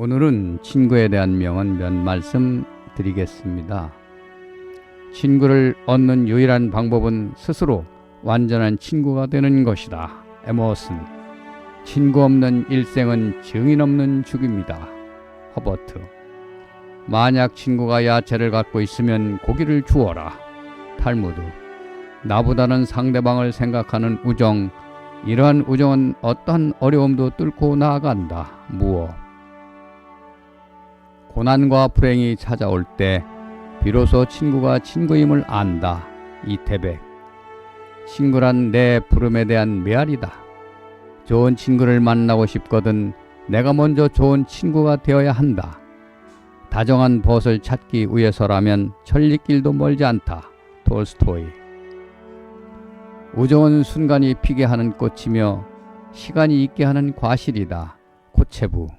오늘은 친구에 대한 명언 몇 말씀 드리겠습니다. 친구를 얻는 유일한 방법은 스스로 완전한 친구가 되는 것이다. 에머슨. 친구 없는 일생은 증인 없는 죽입니다. 허버트. 만약 친구가 야채를 갖고 있으면 고기를 주어라. 탈무드. 나보다는 상대방을 생각하는 우정. 이러한 우정은 어떠한 어려움도 뚫고 나아간다. 무엇? 고난과 불행이 찾아올 때 비로소 친구가 친구임을 안다. 이태백. 친구란 내 부름에 대한 메아리다. 좋은 친구를 만나고 싶거든 내가 먼저 좋은 친구가 되어야 한다. 다정한 벗을 찾기 위해서라면 천리길도 멀지 않다. 톨스토이. 우정은 순간이 피게 하는 꽃이며 시간이 있게 하는 과실이다. 코체부.